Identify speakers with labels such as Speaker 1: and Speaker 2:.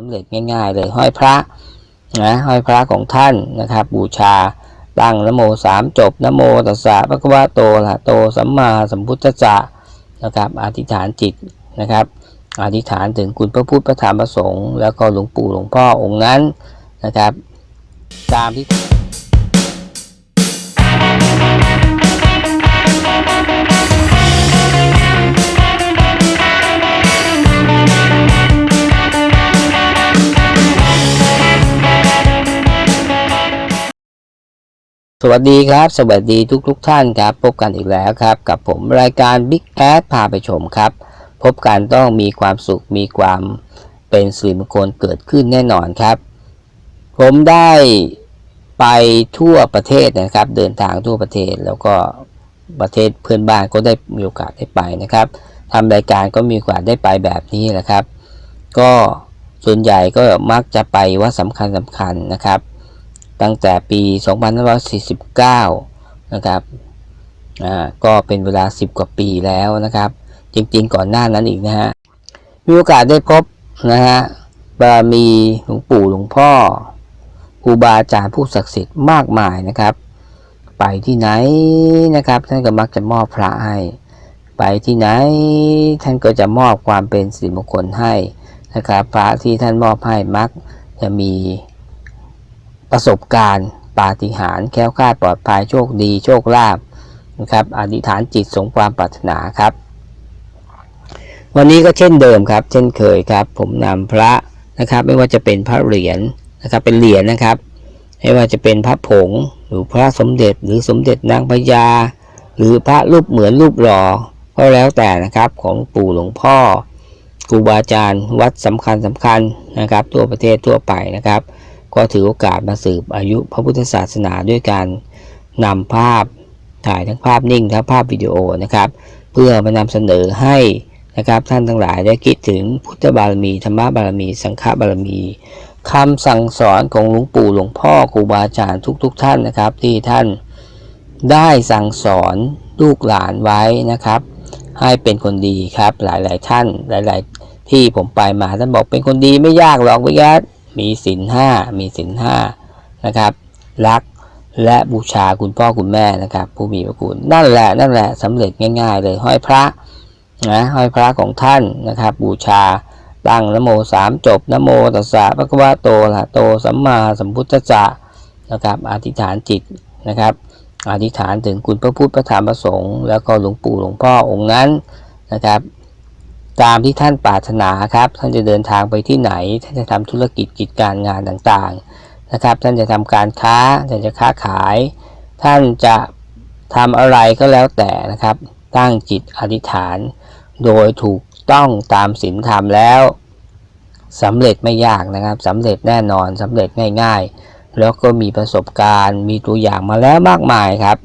Speaker 1: สำเร็จง่ายๆเลยห้อยพระนะห้อยพระของท่านนะครับ บูชาตั้งนโมสามจบนโมตัสสะพระคะวะโตละระหะโตสัมมาสัมพุทธัสสะนะครับอธิษฐานจิตนะครับอธิษฐานถึงคุณพระพุทธพระธรรมพระสงฆ์แล้วก็หลวงปู่หลวงพ่อองค์นั้นนะครับ ตามที่ สวัสดีครับ สวัสดีทุกๆทท่านครับ พบกันอีกแล้วครับ กับผมรายการ Big a d พาไปชมครับ พบกันต้องมีความสุขมีความเป็นสิริมงคลเกิดขึ้นแน่นอนครับ ผมได้ไปทั่วประเทศนะครับ เดินทางทั่วประเทศแล้วก็ประเทศเพื่อนบ้านก็ได้มีโอกาสได้ไปนะครับทำรายการก็มีโอกาสได้ไปแบบนี้แหละครับ ก็ส่วนใหญ่ก็มักจะไปวัดสำคัญสำคัญนะครับ ตั้งแต่ปี 2549 นะครับ อ่า ก็เป็นเวลา 10 กว่าปีแล้วนะครับ จริงๆ ก่อนหน้านั้นอีกนะฮะ มีโอกาสได้พบนะฮะ บารมีหลวงปู่หลวงพ่อครูบาอาจารย์ผู้ศักดิ์สิทธิ์มากมายนะครับ ไปที่ไหนนะครับ ท่านก็มักจะมอบพระให้ ไปที่ไหนท่านก็จะมอบความเป็นสิริมงคลให้นะครับ พระที่ท่านมอบให้มักจะมี ประสบการณ์ปาฏิหาริย์แค้วคลาดปลอดภัยโชคดี โชคลาภนะครับอธิษฐานจิตสงความปรารถนาครับ วันนี้ก็เช่นเดิมครับ เช่นเคยครับ ผมนำพระนะครับ ไม่ว่าจะเป็นพระเหรียญนะครับ เป็นเหรียญนะครับ ไม่ว่าจะเป็นพระผงหรือพระสมเด็จหรือสมเด็จนางพญาหรือพระรูปเหมือนรูปหล่อก็แล้วแต่นะครับของปู่หลวงพ่อครูบาอาจารย์วัดสำคัญสำคัญนะครับ ทั่วประเทศทั่วไปนะครับ ก็ถือโอกาสมาสืบอายุพระพุทธศาสนาด้วยการนำภาพถ่ายทั้งภาพนิ่งทั้งภาพวิดีโอนะครับ เพื่อมานำเสนอให้นะครับท่านทั้งหลายได้คิดถึงพุทธบารมีธรรมบารมี สังฆบารมีคำสั่งสอนของหลวงปู่หลวงพ่อครูบาอาจารย์ทุกๆทท่านนะครับ ที่ท่านได้สั่งสอนลูกหลานไว้นะครับ ให้เป็นคนดีครับหลายๆท่านหลาย ๆ ที่ผมไปมาท่านบอกเป็นคนดีไม่ยากหรอกวิญญาณ มีศีลห้ามีศีลห้านะครับ รักและบูชาคุณพ่อคุณแม่นะครับ ผู้มีพระคุณนั่นแหละนั่นแหละสำเร็จง่าย ๆ เลยห้อยพระนะห้อยพระของท่านนะครับ บูชาตั้งนโมสามจบนโมตัสสะพระคะวะโตอะโตสัมมาสัมพุทธัสสะนะครับอธิษฐานจิตนะครับอธิษฐานถึงคุณพระพุทธพระธรรมพระสงฆ์แล้วก็หลวงปู่หลวงพ่อองค์นั้นนะครับ ตามที่ท่านปรารถนาครับ ท่านจะเดินทางไปที่ไหน ท่านจะทำธุรกิจกิจการงานต่างๆนะครับ ท่านจะทำการค้า ท่านจะค้าขาย ท่านจะทำอะไรก็แล้วแต่นะครับ ตั้งจิตอธิษฐาน โดยถูกต้องตามศีลธรรมแล้วสำเร็จไม่ยากนะครับสำเร็จแน่นอนสำเร็จง่าย ๆ แล้วก็มีประสบการณ์มีตัวอย่างมาแล้วมากมายครับ